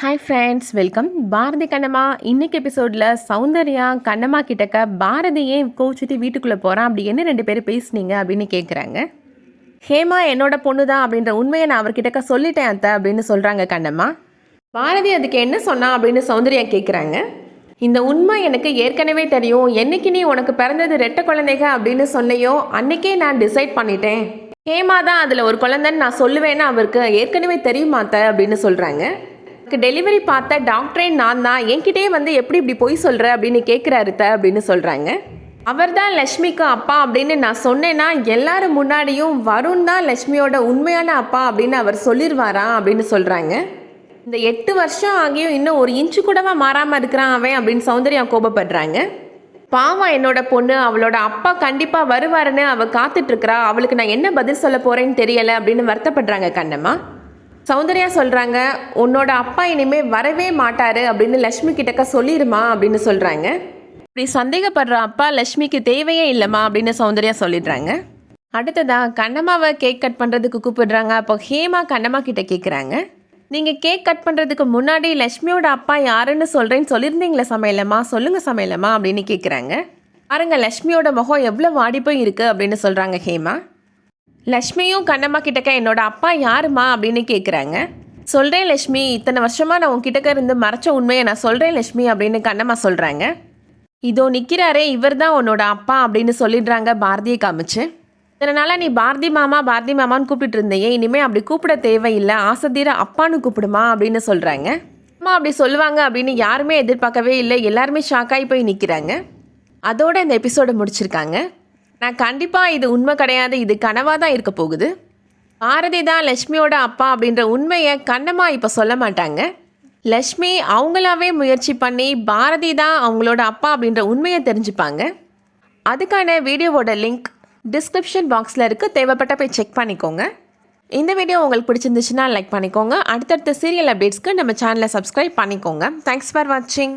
Hi friends welcome Bharathi Kannamma இன்னைக்கு எபிசோடில் சௌந்தர்யா கண்ணம்மா கிட்டக்க பாரதி ஏன் கோச்சிட்டு வீட்டுக்குள்ளே போகிறான் அப்படி என்ன ரெண்டு பேரும் பேசுனீங்க அப்படின்னு கேட்குறாங்க ஹேமா என்னோட பொண்ணு தான் அப்படின்ற உண்மையை நான் அவர்கிட்டக்க சொல்லிட்டேன் அத்தை அப்படின்னு சொல்கிறாங்க கண்ணம்மா. பாரதி அதுக்கு என்ன சொன்னா அப்படின்னு சௌந்தர்யா கேட்குறாங்க இந்த உண்மை எனக்கு ஏற்கனவே தெரியும். என்னைக்கு நீ உனக்கு பிறந்தது ரெட்ட குழந்தைங்க அப்படின்னு சொன்னையோ அன்னைக்கே நான் டிசைட் பண்ணிட்டேன். ஹேமா தான் அதில் ஒரு குழந்தைன்னு நான் சொல்லுவேன்னா அவருக்கு ஏற்கனவே தெரியுமா அத்தை அப்படின்னு சொல்கிறாங்க டெலிவரி பார்த்த டாக்டரே நான் தான். என்கிட்டயே வந்து எப்படி இப்படி பொய் சொல்கிற அப்படின்னு கேட்குறாரு த அப்படின்னு சொல்கிறாங்க அவர் தான் லக்ஷ்மிக்கு அப்பா அப்படின்னு நான் சொன்னேன்னா எல்லாரும் முன்னாடியும் வருண் தான் லக்ஷ்மியோட உண்மையான அப்பா அப்படின்னு அவர் சொல்லிடுவாரா அப்படின்னு சொல்கிறாங்க இந்த எட்டு வருஷம் ஆகியும் இன்னும் ஒரு இன்ச்சு கூடவா மாறாமல் இருக்கிறான் அவன் அப்படின்னு சௌந்தர்யா கோபப்படுறாங்க. பாவம் என்னோட பொண்ணு அவளோட அப்பா கண்டிப்பாக வருவாருன்னு அவள் காத்துட்ருக்கிறா அவளுக்கு நான் என்ன பதில் சொல்ல போகிறேன்னு தெரியலை அப்படின்னு வருத்தப்படுறாங்க கண்ணம்மா. சௌந்தர்யா சொல்கிறாங்க உன்னோட அப்பா இனிமே வரவே மாட்டாரு அப்படின்னு லக்ஷ்மி கிட்டக்க சொல்லிடுமா அப்படின்னு சொல்கிறாங்க இப்படி சந்தேகப்படுற அப்பா லக்ஷ்மிக்கு தேவையே இல்லைம்மா அப்படின்னு சௌந்தர்யா சொல்லிடுறாங்க. அடுத்ததா கண்ணம்மாவை கேக் கட் பண்ணுறதுக்கு கூப்பிடுறாங்க. அப்போ ஹேமா கண்ணம்மா கிட்ட கேட்குறாங்க நீங்கள் கேக் கட் பண்ணுறதுக்கு முன்னாடி லக்ஷ்மியோட அப்பா யாருன்னு சொல்கிறேன்னு சொல்லியிருந்தீங்களே சமையலம்மா? சொல்லுங்கள் சமையலம்மா அப்படின்னு கேட்குறாங்க பாருங்கள் லக்ஷ்மியோட முகம் எவ்வளோ வாடி போய் அப்படின்னு சொல்கிறாங்க ஹேமா. லக்ஷ்மியும் கண்ணம்மா கிட்டக்க என்னோட அப்பா யாருமா அப்படின்னு கேட்குறாங்க சொல்கிறேன் லக்ஷ்மி இத்தனை வருஷமாக நான் உன்கிட்டக்க இருந்து மறைச்ச உண்மையை நான் சொல்கிறேன் லக்ஷ்மி அப்படின்னு கண்ணம்மா சொல்கிறாங்க இதோ நிற்கிறாரே இவர் தான் உன்னோட அப்பா அப்படின்னு சொல்லிடுறாங்க பாரதியை காமிச்சு. இதனால் நீ பாரதி மாமா பாரதி மாமான்னு கூப்பிட்டு இருந்தையே இனிமேல் அப்படி கூப்பிட தேவையில்லை ஆசத்தீர அப்பான்னு கூப்பிடுமா அப்படின்னு சொல்கிறாங்க அம்மா அப்படி சொல்லுவாங்க அப்படின்னு யாருமே எதிர்பார்க்கவே இல்லை எல்லாருமே ஷாக்காகி போய் நிற்கிறாங்க அதோட இந்த எபிசோடை முடிச்சிருக்காங்க. நான் கண்டிப்பாக இது உண்மை கிடையாது இது கனவாக தான் இருக்க போகுது. பாரதி தான் லக்ஷ்மியோட அப்பா அப்படின்ற உண்மையை கண்ணம்மா இப்போ சொல்ல மாட்டாங்க. லக்ஷ்மி அவங்களாவே முயற்சி பண்ணி பாரதி தான் அவங்களோட அப்பா அப்படின்ற உண்மையை தெரிஞ்சுப்பாங்க. அதுக்கான வீடியோவோட லிங்க் டிஸ்கிரிப்ஷன் பாக்ஸில் இருக்குது தேவைப்பட்ட போய் செக் பண்ணிக்கோங்க. இந்த வீடியோ உங்களுக்கு பிடிச்சிருந்துச்சுன்னா லைக் பண்ணிக்கோங்க. அடுத்தடுத்த சீரியல் அப்டேட்ஸ்க்கு நம்ம சேனலை சப்ஸ்கிரைப் பண்ணிக்கோங்க. தேங்க்ஸ் ஃபார் வாட்சிங்